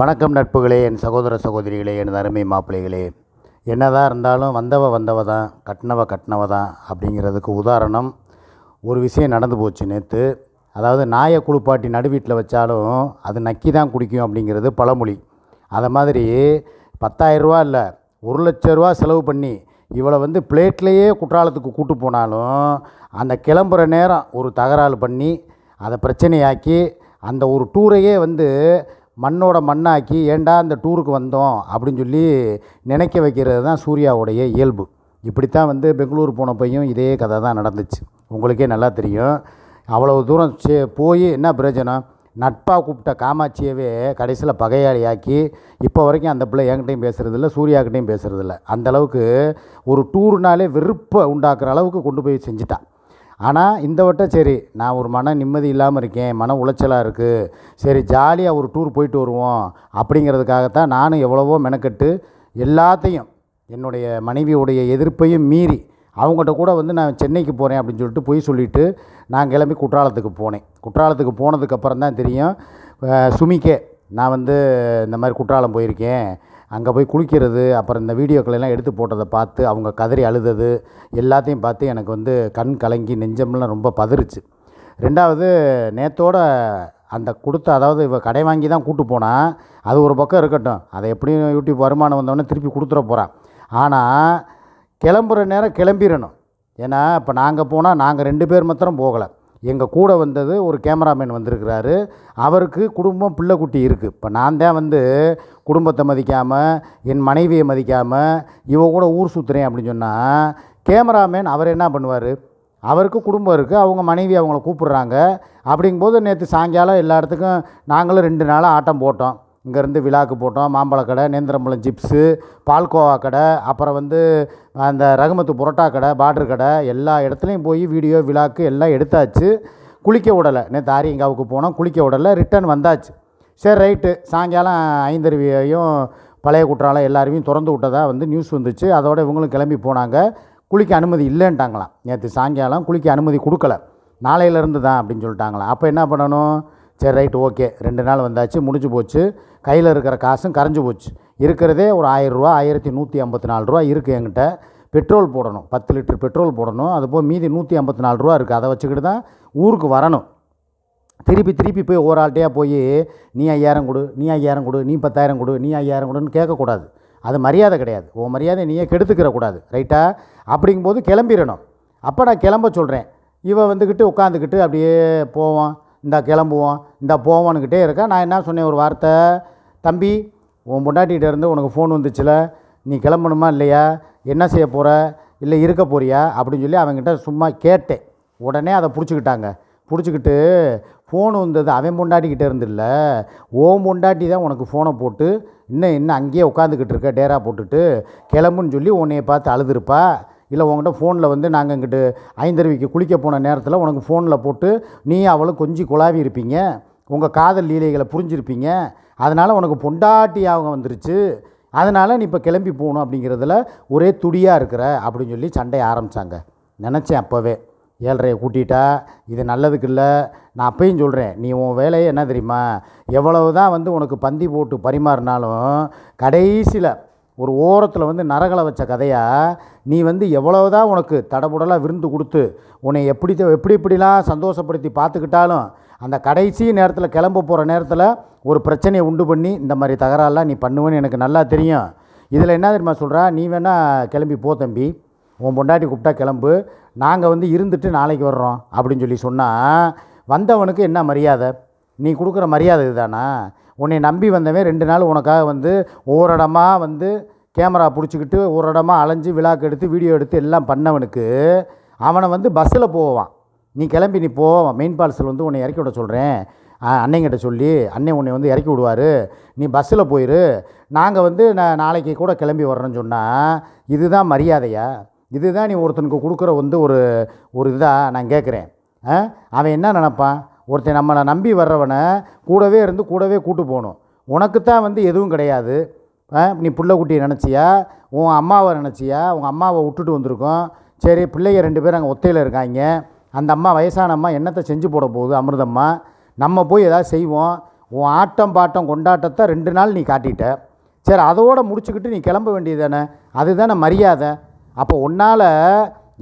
வணக்கம் நட்புகளே என் சகோதர சகோதரிகளே எனது அருமை மாப்பிள்ளைகளே. என்னதான் இருந்தாலும் வந்தவ வந்தவ தான் கட்டினவ கட்டினவ தான் அப்படிங்கிறதுக்கு உதாரணம். ஒரு விஷயம் நடந்து போச்சு நேற்று அதாவது நாயை குளிப்பாட்டி நடு வீட்டில் வச்சாலும் அது நக்கி தான் குடிக்கும் அப்படிங்கிறது பழமொழி. அதை மாதிரி பத்தாயிரரூவா இல்லை ஒரு லட்ச ரூபா செலவு பண்ணி இவளை வந்து பிளேட்லேயே குற்றாலத்துக்கு கூட்டு போனாலும் அந்த கிளம்புற நேரம் ஒரு தகராறு பண்ணி அதை பிரச்சனையாக்கி அந்த ஒரு டூரையே வந்து மண்ணோட மண்ணாக்கி ஏன்டா இந்த டூருக்கு வந்தோம் அப்படின்னு சொல்லி நினைக்க வைக்கிறது தான் சூர்யாவுடைய இயல்பு. இப்படித்தான் வந்து பெங்களூர் போனப்பையும் இதே கதை தான் நடந்துச்சு. உங்களுக்கே நல்லா தெரியும். அவ்வளவு தூரம் சே போய் என்ன பிரயோஜனம்? நட்பாக கூப்பிட்ட காமாட்சியவே கடைசியில் பகையாளியாக்கி இப்போ வரைக்கும் அந்த பிள்ளை என்கிட்டையும் பேசுகிறதில்ல சூர்யாக்கிட்டையும் பேசுகிறதில்ல அந்த அளவுக்கு ஒரு டூர்னாலே வெறுப்பை உண்டாக்குற அளவுக்கு கொண்டு போய் செஞ்சுட்டான் ஆனால் இந்த வட்டம் சரி நான் ஒரு மன நிம்மதி இல்லாமல் இருக்கேன் மன உளைச்சலாக இருக்குது சரி ஜாலியாக ஒரு டூர் போயிட்டு வருவோம் அப்படிங்கிறதுக்காகத்தான் நானும் எவ்வளவோ மெனக்கட்டு எல்லாத்தையும் என்னுடைய மனைவியுடைய எதிர்ப்பையும் மீறி அவங்ககிட்ட கூட வந்து நான் சென்னைக்கு போகிறேன் அப்படின்னு சொல்லிட்டு போய் சொல்லிவிட்டு நான் கிளம்பி குற்றாலத்துக்கு போனேன். குற்றாலத்துக்கு போனதுக்கப்புறம் தான் தெரியும் சுமிக்கே நான் வந்து இந்த மாதிரி குற்றாலம் போயிருக்கேன் அங்கே போய் குளிக்கிறது அப்புறம் இந்த வீடியோக்களெல்லாம் எடுத்து போட்டதை பார்த்து அவங்க கதறி அழுதது எல்லாத்தையும் பார்த்து எனக்கு வந்து கண் கலங்கி நெஞ்சம்லாம் ரொம்ப பதிருச்சு ரெண்டாவது நேத்தோட அந்த கொடுத்த அதாவது இவ கடை வாங்கி தான் கூட்டு போனால் அது ஒரு பக்கம் இருக்கட்டும். அதை எப்படியும் யூடியூப் வருமானம் வந்தோடனே திருப்பி கொடுத்துட போகிறான் ஆனால் கிளம்புற நேரம் கிளம்பிடணும் ஏன்னா இப்போ நாங்கள் போனால் நாங்கள் ரெண்டு பேர் மாத்திரம் போகலை. எங்கள் கூட வந்தது ஒரு கேமராமேன் வந்திருக்கிறாரு. அவருக்கு குடும்பம் பிள்ளை குட்டி இருக்குது இப்போ நான் தான் வந்து குடும்பத்தை மதிக்காமல் என் மனைவியை மதிக்காமல் இவன் கூட ஊர் சுற்றுறேன் அப்படின்னு சொன்னால் கேமராமேன் அவர் என்ன பண்ணுவார்? அவருக்கு குடும்பம் இருக்குது அவங்க மனைவி அவங்கள கூப்பிட்றாங்க. அப்படிங்கும்போது நேற்று சாயங்காலம் எல்லா இடத்துக்கும் நாங்களும் ரெண்டு நாளாக ஆட்டம் போட்டோம். இங்கேருந்து விழாக்கு போட்டோம் மாம்பழ கடை நேந்திரம்பழம் சிப்ஸு பால்கோவா கடை அப்புறம் வந்து அந்த ரகுமத்து புரோட்டா கடை பார்டர் கடை எல்லா இடத்துலையும் போய் வீடியோ விழாக்கு எல்லாம் எடுத்தாச்சு. குளிக்க விடலை. நேற்று ஆரியங்காவுக்கு போனோம் குளிக்க விடலை. ரிட்டர்ன் வந்தாச்சு. சரி ரைட்டு. சாயங்காலம் ஐந்தருவியையும் பழைய குற்றாலம் எல்லாரையும் திறந்து விட்டதா வந்து நியூஸ் வந்துச்சு. அதோட இவங்களும் கிளம்பி போனாங்க. குளிக்க அனுமதி இல்லைன்ட்டாங்களாம். நேற்று சாயங்காலம் குளிக்க அனுமதி கொடுக்கல. நாளையிலேருந்து தான் அப்படின்னு சொல்லிட்டாங்களாம். அப்போ என்ன பண்ணணும்? சரி ரைட்டு ஓகே. ரெண்டு நாள் வந்தாச்சு முடிஞ்சு போச்சு. கையில் இருக்கிற காசும் கரைஞ்சு போச்சு. இருக்கிறதே ஒரு ஆயிரரூவா ஆயிரத்தி நூற்றி ஐம்பத்தி நாலு ரூபா இருக்குது என்கிட்ட. பெட்ரோல் போடணும். பத்து லிட்டர் பெட்ரோல் போடணும். அதுபோல் மீதி நூற்றி ஐம்பத்தி நாலு ரூபா இருக்குது அதை வச்சுக்கிட்டு தான் ஊருக்கு வரணும். திருப்பி திருப்பி போய் ஒரு ஆள்கிட்டையாக போய் நீ ஐயாயிரம் கொடு நீ ஐயாயிரம் கொடு நீ பத்தாயிரம் கொடு நீ ஐயாயிரம் கொடுன்னு கேட்கக்கூடாது. அது மரியாதை கிடையாது. உன் மரியாதை நீயே கெடுத்துக்கிற கூடாது. ரைட்டா? அப்படிங்கும்போது கிளம்பிடணும். அப்போ நான் கிளம்ப சொல்கிறேன் இவன் வந்துக்கிட்டு உட்காந்துக்கிட்டு அப்படியே போவான். இந்தா கிளம்புவோம். இந்தா போவோன்னுக்கிட்டே இருக்கா. நான் என்ன சொன்னேன்? ஒரு வார்த்தை. தம்பி உன் பொண்டாட்டிகிட்ட இருந்து உனக்கு ஃபோன் வந்துச்சுல. நீ கிளம்பணுமா இல்லையா? என்ன செய்ய போகிற இல்லை இருக்க போறியா? அப்படின்னு சொல்லி அவங்ககிட்ட சும்மா கேட்டேன். உடனே அதை பிடிச்சிக்கிட்டாங்க. பிடிச்சிக்கிட்டு ஃபோன் வந்தது அவன் பொண்டாட்டிக்கிட்ட இருந்தில்ல. ஓம் பொண்டாட்டி தான் உனக்கு ஃபோனை போட்டு இன்னும் இன்னும் அங்கேயே உட்காந்துக்கிட்டு இருக்க டேரா போட்டுட்டு கிளம்புன்னு சொல்லி உன்னைய பார்த்து அழுதுருப்பா. இல்லை உங்கள்கிட்ட ஃபோனில் வந்து நாங்கள் இங்கிட்டு ஐந்தருவிக்கு குளிக்க போன நேரத்தில் உனக்கு ஃபோனில் போட்டு நீ அவளும் கொஞ்சி குழாவி இருப்பீங்க. உங்கள் காதல் லீலைகளை புரிஞ்சிருப்பீங்க. அதனால் உனக்கு பொண்டாட்டி ஞாபகம் வந்துருச்சு. அதனால் நீ இப்போ கிளம்பி போகணும் அப்படிங்கிறதுல ஒரே துடியாக இருக்கிற அப்படின்னு சொல்லி சண்டை ஆரம்பித்தாங்க நினச்சேன் அப்போவே. ஏழ்ரையை கூட்டிட்டா இது நல்லதுக்கு இல்லை நான் அப்பையும் சொல்கிறேன் நீ உன் வேலையை என்ன தெரியுமா? எவ்வளவு தான் வந்து உனக்கு பந்தி போட்டு பரிமாறினாலும் கடைசியில் ஒரு ஓரத்தில் வந்து நரகலை வச்ச கதையாக நீ வந்து எவ்வளவு தான் உனக்கு தடபுடலாக விருந்து கொடுத்து உன்னை எப்படி எப்படி இப்படிலாம் சந்தோஷப்படுத்தி பார்த்துக்கிட்டாலும் அந்த கடைசி நேரத்தில் கிளம்ப போகிற நேரத்தில் ஒரு பிரச்சனையை உண்டு பண்ணி இந்த மாதிரி தகராறுலாம் நீ பண்ணுவேன்னு எனக்கு நல்லா தெரியும். இதில் என்ன தெரியுமா சொல்கிறா நீ வேணால் கிளம்பி போ தம்பி. உன் பொண்டாட்டி கூப்பிட்டா கிளம்பு. நாங்கள் வந்து இருந்துட்டு நாளைக்கு வர்றோம் அப்படின்னு சொல்லி சொன்னால் வந்தவனுக்கு என்ன மரியாதை? நீ கொடுக்குற மரியாதை இதுதானா? உன்னை நம்பி வந்தவன் ரெண்டு நாள் உனக்காக வந்து ஒவ்வொரு இடமா வந்து கேமரா பிடிச்சிக்கிட்டு ஒரு இடமா அலைஞ்சு விழாக்கு எடுத்து வீடியோ எடுத்து எல்லாம் பண்ணவனுக்கு அவனை வந்து பஸ்ஸில் போவான். நீ கிளம்பி நீ போவான் மெயின் பால்ஸில் வந்து உன்னை இறக்கி விட சொல்கிறேன் அன்னைங்கிட்ட சொல்லி அண்ணன் உன்னை வந்து இறக்கி விடுவார். நீ பஸ்ஸில் போயிரு. நாங்கள் வந்து நான் நாளைக்கு கூட கிளம்பி வர்றேன்னு சொன்னால் இதுதான் மரியாதையா? இதுதான் நீ ஒருத்தனுக்கு கொடுக்குற வந்து ஒரு ஒரு இதாக நான் கேட்குறேன். ஆ? அவன் என்ன நினப்பான்? ஒருத்தன் நம்மளை நம்பி வர்றவனை கூடவே இருந்து கூடவே கூட்டு போகணும். உனக்கு தான் வந்து எதுவும் கிடையாது. ஆ? நீ பிள்ளைக்குட்டியை நினச்சியா? உன் அம்மாவை நினச்சியா? உங்கள் அம்மாவை விட்டுட்டு வந்திருக்கோம். சரி பிள்ளைங்க ரெண்டு பேரும் அங்கே ஒத்தையில் இருக்காங்க. அந்த அம்மா வயசான அம்மா என்னத்தை செஞ்சு போட போகுது அமிர்தம்மா? நம்ம போய் எதாவது செய்வோம். உன் ஆட்டம் பாட்டம் கொண்டாட்டத்தை ரெண்டு நாள் நீ காட்டிட்ட. சரி அதோடு முடிச்சுக்கிட்டு நீ கிளம்ப வேண்டியது தானே? அதுதானே மரியாதை. அப்போ உன்னால்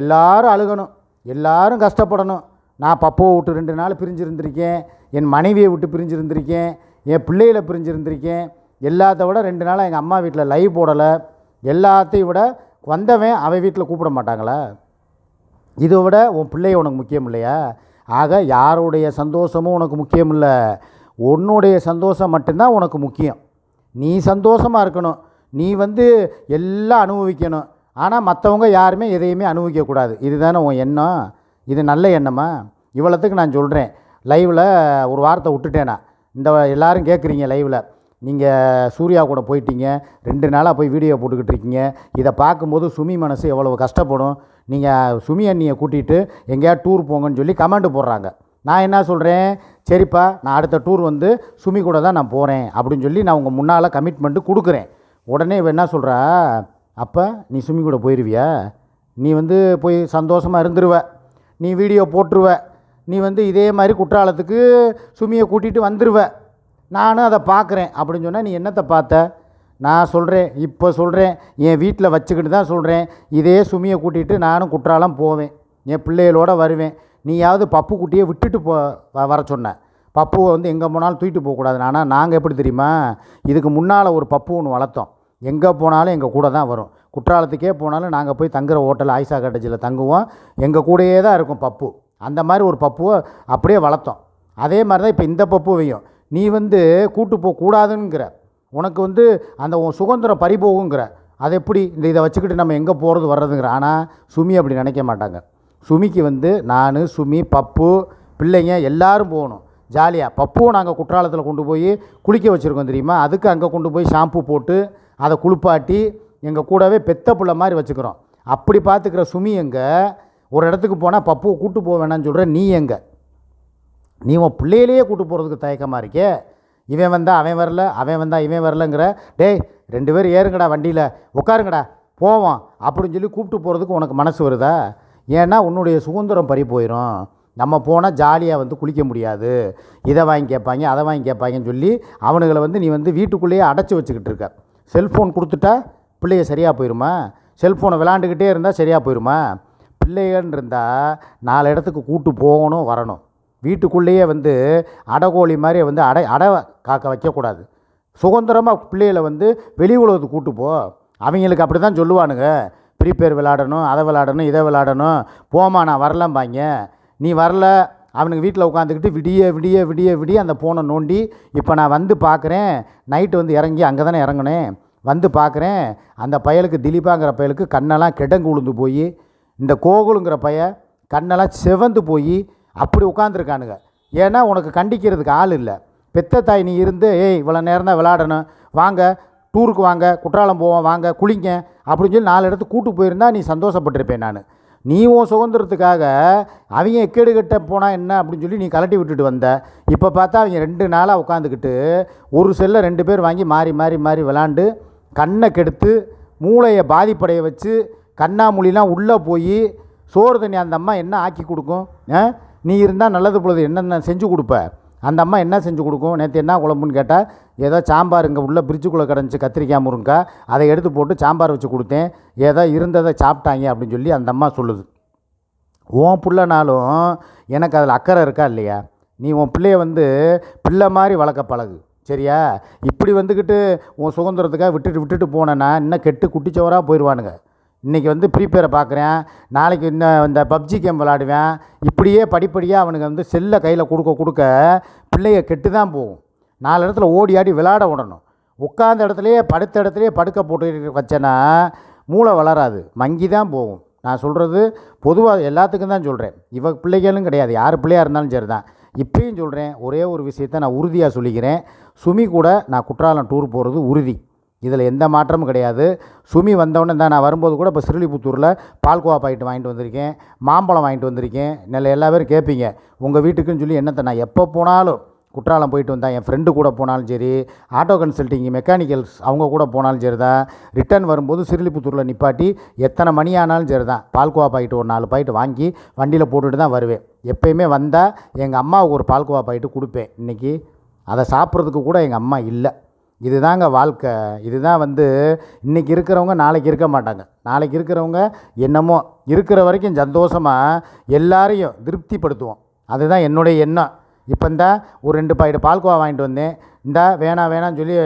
எல்லாரும் அழுகணும் எல்லாரும் கஷ்டப்படணும். நான் பப்பாவை விட்டு ரெண்டு நாள் பிரிஞ்சிருந்திருக்கேன் என் மனைவியை விட்டு பிரிஞ்சிருந்திருக்கேன் என் பிள்ளைகளை பிரிஞ்சிருந்திருக்கேன். எல்லாத்த விட ரெண்டு நாளாக எங்கள் அம்மா வீட்டில் லைவ் போடலை. எல்லாத்தையும் விட வந்தவன் அவன் வீட்டில் கூப்பிட மாட்டாங்களா? இதை விட உன் பிள்ளை உனக்கு முக்கியம் இல்லையா? ஆக யாருடைய சந்தோஷமும் உனக்கு முக்கியம் இல்லை. உன்னுடைய சந்தோஷம் மட்டும்தான் உனக்கு முக்கியம். நீ சந்தோஷமாக இருக்கணும். நீ வந்து எல்லாம் அனுபவிக்கணும். ஆனால் மற்றவங்க யாருமே எதையுமே அனுபவிக்கக்கூடாது இதுதானே உன் எண்ணம்? இது நல்ல எண்ணமா? இவ்வளோத்துக்கு நான் சொல்கிறேன் லைவில் ஒரு வார்த்தை விட்டுட்டேனா? இந்த எல்லோரும் கேட்குறீங்க லைவில். நீங்கள் சூர்யா கூட போயிட்டீங்க. ரெண்டு நாளாக போய் வீடியோ போட்டுக்கிட்டு இருக்கீங்க. இதை பார்க்கும்போது சுமி மனசு எவ்வளவு கஷ்டப்படும். நீங்கள் சுமி அண்ணியை கூட்டிகிட்டு எங்கேயாவது டூர் போங்கன்னு சொல்லி கமெண்ட் போடுறாங்க. நான் என்ன சொல்கிறேன் சரிப்பா நான் அடுத்த டூர் வந்து சுமி கூட தான் நான் போகிறேன் அப்படின்னு சொல்லி நான் உங்கள் முன்னால் கமிட்மெண்ட்டு கொடுக்குறேன். உடனே இவன் என்ன சொல்கிறா அப்போ நீ சுமி கூட போயிடுவியா நீ வந்து போய் சந்தோஷமாக இருந்துருவ. நீ வீடியோ போட்டுருவ. நீ வந்து இதே மாதிரி குற்றாலத்துக்கு சுமியை கூட்டிகிட்டு வந்துருவ. நானும் அதை பார்க்குறேன் அப்படின்னு சொன்னால் நீ என்னத்தை பார்த்த? நான் சொல்கிறேன் இப்போ சொல்கிறேன் என் வீட்டில் வச்சுக்கிட்டு தான் சொல்கிறேன் இதே சுமியை கூட்டிகிட்டு நானும் குற்றாலம் போவேன். என் பிள்ளைகளோட வருவேன். நீயாவது பப்பு குட்டியை விட்டுட்டு போ வ- வர சொன்ன. பப்புவை வந்து எங்கே போனாலும் தூக்கிட்டு போகக்கூடாது. ஆனால் நாங்கள் எப்படி தெரியுமா? இதுக்கு முன்னால் ஒரு பப்பு ஒன்று வளர்த்தோம். எங்கே போனாலும் எங்கள் கூட தான் வரும். குற்றாலத்துக்கே போனாலும் நாங்கள் போய் தங்குற ஹோட்டல் ஆயிஷா கட்டேஜில் தங்குவோம். எங்கள் கூடயே தான் இருக்கும் பப்பு. அந்த மாதிரி ஒரு பப்புவை அப்படியே வளர்த்தோம். அதே மாதிரி தான் இப்போ இந்த பப்புவையும். நீ வந்து கூட்டு போகக்கூடாதுங்கிற உனக்கு வந்து அந்த உன் சுதந்திரம் பறிபோகுங்கிற. அது எப்படி? இந்த இதை வச்சுக்கிட்டு நம்ம எங்கே போகிறது வர்றதுங்கிற. ஆனால் சுமி அப்படி நினைக்க மாட்டாங்க. சுமிக்கு வந்து நான் சுமி பப்பு பிள்ளைங்க எல்லாரும் போகணும். ஜாலியாக பப்புவும் நாங்கள் குற்றாலத்தில் கொண்டு போய் குளிக்க வச்சுருக்கோம் தெரியுமா? அதுக்கு அங்கே கொண்டு போய் ஷாம்பு போட்டு அதை குளிப்பாட்டி எங்கள் கூடவே பெத்த பிள்ளை மாதிரி வச்சுக்கிறோம். அப்படி பார்த்துக்கிற சுமி எங்கே? ஒரு இடத்துக்கு போனால் பப்புவை கூட்டு போக வேணாம்னு சொல்கிற நீ எங்கே? நீ உன் பிள்ளையிலேயே கூட்டு போகிறதுக்கு தயக்கமாக இருக்கே? இவன் வந்தால் அவன் வரல அவன் வந்தால் இவன் வரலங்கிற. டேய் ரெண்டு பேரும் ஏறுங்கடா வண்டியில். உட்காருங்கடா போவோம் அப்படின்னு சொல்லி கூப்பிட்டு போகிறதுக்கு உனக்கு மனசு வருதா? ஏன்னா உன்னுடைய சுதந்திரம் பறி போயிடும் நம்ம போனால் ஜாலியாக வந்து குளிக்க முடியாது. இதை வாங்கி கேட்பாங்க அதை வாங்கி கேட்பாங்கன்னு சொல்லி அவனுங்களை வந்து நீ வந்து வீட்டுக்குள்ளேயே அடைச்சி வச்சுக்கிட்டு இருக்க. செல்ஃபோன் கொடுத்துட்டா பிள்ளைய சரியாக போயிடுமா செல்ஃபோனை விளாண்டுக்கிட்டே இருந்தால் சரியாக போயிடுமா பிள்ளைகன்னு இருந்தால் நாலு இடத்துக்கு கூட்டு போகணும் வரணும். வீட்டுக்குள்ளேயே வந்து அடகோழி மாதிரி வந்து அடை அடை காக்க வைக்கக்கூடாது. சுதந்திரமாக பிள்ளைகளை வந்து வெளி உலகத்துக்கு கூட்டு போ. அவங்களுக்கு அப்படி தான் சொல்லுவானுங்க. ஃப்ரீ ஃபயர் விளாடணும் அதை விளாடணும் இதை விளாடணும். போமா நான் வரலம்பாங்க. நீ வரல அவனுக்கு வீட்டில் உட்காந்துக்கிட்டு விடிய விடிய விடிய விடிய அந்த ஃபோனை நோண்டி இப்போ நான் வந்து பார்க்குறேன். நைட்டு வந்து இறங்கி அங்கே தானே இறங்குனேன் வந்து பார்க்குறேன். அந்த பயலுக்கு திலீபாங்கிற பயலுக்கு கண்ணெல்லாம் கிடங்கு உளுந்து போய் இந்த கோகுலுங்கிற பைய கண்ணெல்லாம் செவந்து போய் அப்படி உட்காந்துருக்கானுங்க ஏன்னா உனக்கு கண்டிக்கிறதுக்கு ஆள் இல்லை. பெத்த தாய் நீ இருந்து ஏய் இவ்வளோ நேரம் தான் விளாடணும் வாங்க டூருக்கு வாங்க குற்றாலம் போவோம் வாங்க குளிங்க. அப்படின்னு சொல்லி நாலு இடத்துக்கு கூட்டு போயிருந்தா நீ சந்தோஷப்பட்டிருப்பேன் நான். நீ உன் சுதந்திரத்துக்காக அவங்க கேடு கட்ட போனால் என்ன அப்படின்னு சொல்லி நீ கலட்டி விட்டுட்டு வந்த. இப்போ பார்த்தா அவங்க ரெண்டு நாளாக உட்காந்துக்கிட்டு ஒரு செல்லை ரெண்டு பேர் வாங்கி மாறி மாறி மாறி விளாண்டு கண்ணை கெடுத்து மூளையை பாதிப்படைய வச்சு கண்ணாமூலிலாம் உள்ளே போய் சோறு தண்ணி அந்த அம்மா என்ன ஆக்கி கொடுக்கும்? நீ இருந்தால் நல்லது பொழுது என்னென்ன செஞ்சு கொடுப்ப? அந்த அம்மா என்ன செஞ்சு கொடுக்கும்? நேற்று என்ன குழம்புன்னு கேட்டால் ஏதோ சாம்பார் இங்கே உள்ள பிரிட்ஜுக்குள்ளே கிடந்துச்சு கத்திரிக்காய் முருங்கக்காய் அதை எடுத்து போட்டு சாம்பார் வச்சு கொடுத்தேன். ஏதோ இருந்ததை சாப்பிட்டாங்க அப்படின்னு சொல்லி அந்த அம்மா சொல்லுது. உன் பிள்ளைனாலும் எனக்கு அதில் அக்கறை இருக்கா இல்லையா? நீ உன் பிள்ளைய வந்து பிள்ளை மாதிரி வளர்க்க பழகு. சரியா? இப்படி வந்துக்கிட்டு உன் சுதந்திரத்துக்காக விட்டுட்டு விட்டுட்டு போனேன்னா இன்னும் கெட்டு குட்டிச்சவராக போயிடுவானுங்க இன்றைக்கி வந்து ஃப்ரீ ஃபயரை பார்க்குறேன் நாளைக்கு இன்னும் இந்த பப்ஜி கேம் விளாடுவேன் இப்படியே படிப்படியாக அவனுங்க வந்து செல்லை கையில் கொடுக்க கொடுக்க பிள்ளைய கெட்டு தான் போகும். நாலு இடத்துல ஓடி ஆடி விளாட விடணும். உட்காந்த இடத்துலையே படுத்த இடத்துலையே படுக்க போட்டு வச்சேன்னா மூளை வளராது. மங்கி தான் போகும். நான் சொல்கிறது பொதுவாக எல்லாத்துக்கும் தான் சொல்கிறேன் இவ பிள்ளைகளும் கிடையாது. யார் பிள்ளையாக இருந்தாலும் சரி தான் இப்பயும் சொல்கிறேன் ஒரே ஒரு விஷயத்த நான் உறுதியாக சொல்லிக்கிறேன். சுமி கூட நான் குற்றாலம் டூர் போகிறது உறுதி. இதில் எந்த மாற்றமும் கிடையாது. சுமி வந்தவொடனே தான் நான் வரும்போது கூட இப்போ சிறுலிபுத்தூரில் பால்கோவா பாக்கெட் வாங்கிட்டு வந்திருக்கேன். மாம்பழம் வாங்கிட்டு வந்திருக்கேன். நல்ல எல்லா பேரும் கேட்பீங்க உங்கள் வீட்டுக்குன்னு சொல்லி என்னத்தை நான் எப்போ போனாலும் குற்றாலம் போயிட்டு வந்தேன். என் ஃப்ரெண்டு கூட போனாலும் சரி ஆட்டோ கன்சல்ட்டிங் மெக்கானிக்கல்ஸ் அவங்க கூட போனாலும் சரி தான் ரிட்டர்ன் வரும்போது சிறுலிபுத்தூரில் நிப்பாட்டி எத்தனை மணி ஆனாலும் சரி தான் பால்கோவா பாக்கெட் ஒரு நாலு பாக்கெட் வாங்கி வண்டியில் போட்டுட்டு தான் வருவேன். எப்பயுமே வந்தால் எங்கள் அம்மாவுக்கு ஒரு பால்கோவா பாக்கெட்டு கொடுப்பேன். இன்றைக்கி அதை சாப்பிட்றதுக்கு கூட எங்கள் அம்மா இல்லை. இதுதாங்க வாழ்க்கை. இதுதான் வந்து இன்றைக்கி இருக்கிறவங்க நாளைக்கு இருக்க மாட்டாங்க. நாளைக்கு இருக்கிறவங்க என்னமோ இருக்கிற வரைக்கும் சந்தோஷமாக எல்லாரையும் திருப்திப்படுத்துவோம். அதுதான் என்னுடைய எண்ணம். இப்போ இந்த ஒரு ரெண்டு பாக்கெட் பால்கோவா வாங்கிட்டு வந்தேன். இந்த வேணாம் வேணாம்னு சொல்லி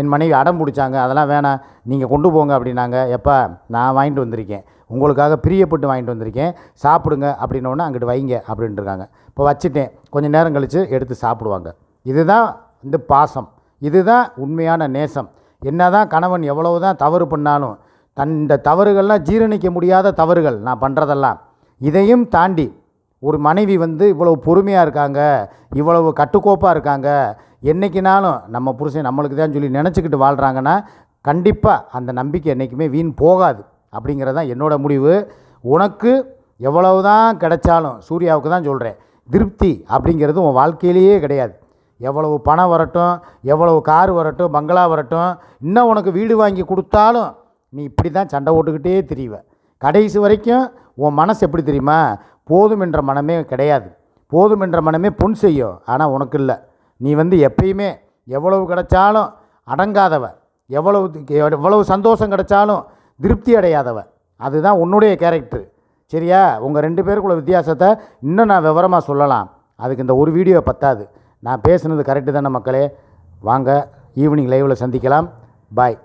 என் மனைவி அடம் பிடிச்சாங்க. அதெல்லாம் வேணாம் நீங்கள் கொண்டு போங்க அப்படின்னாங்க. எப்போ நான் வாங்கிட்டு வந்திருக்கேன். உங்களுக்காக பிரியப்பட்டு வாங்கிட்டு வந்திருக்கேன். சாப்பிடுங்க அப்படின்னோடனே அங்கிட்டு வைங்க அப்படின்ட்டு இருக்காங்க இப்போ வச்சுட்டேன். கொஞ்சம் நேரம் கழித்து எடுத்து சாப்பிடுவாங்க. இதுதான் இந்த பாசம். இதுதான் உண்மையான நேசம். என்ன தான் கணவன் எவ்வளவு தான் தவறு பண்ணாலும் தன் இந்த தவறுகள்லாம் ஜீரணிக்க முடியாத தவறுகள் நான் பண்ணுறதெல்லாம் இதையும் தாண்டி ஒரு மனைவி வந்து இவ்வளவு பொறுமையாக இருக்காங்க இவ்வளவு கட்டுக்கோப்பாக இருக்காங்க என்றைக்கினாலும் நம்ம புருஷன் நம்மளுக்கு தான் சொல்லி நினச்சிக்கிட்டு வாழ்கிறாங்கன்னா கண்டிப்பாக அந்த நம்பிக்கை என்றைக்குமே வீண் போகாது அப்படிங்கிறது தான் என்னோடய முடிவு. உனக்கு எவ்வளவு தான் கிடைச்சாலும் சூர்யாவுக்கு தான் சொல்கிறேன் திருப்தி அப்படிங்கிறது உன் வாழ்க்கையிலேயே கிடையாது. எவ்வளவு பணம் வரட்டும் எவ்வளவு கார் வரட்டும் பங்களா வரட்டும் இன்னும் உனக்கு வீடு வாங்கி கொடுத்தாலும் நீ இப்படி தான் சண்டை ஓட்டுக்கிட்டே திரிவ. கடைசி வரைக்கும் உன் மனசு எப்படி தெரியுமா? போதும் என்ற மனமே கிடையாது. போதும் என்ற மனமே பொன் செய்யும் ஆனால் உனக்கு இல்லை நீ வந்து எப்பயுமே எவ்வளவு கிடைச்சாலும் அடங்காதவ. எவ்வளவு எவ்வளவு சந்தோஷம் கிடைச்சாலும் திருப்தி அடையாதவ. அதுதான் உன்னுடைய கேரக்டர் சரியா? உங்கள் ரெண்டு பேருக்குள்ள வித்தியாசத்தை இன்னும் நான் விவரமாக சொல்லலாம். அதுக்கு இந்த ஒரு வீடியோ பத்தாது. நான் பேசுனது கரெக்டு தானே மக்களே? வாங்க ஈவினிங் லைவில் சந்திக்கலாம். பாய்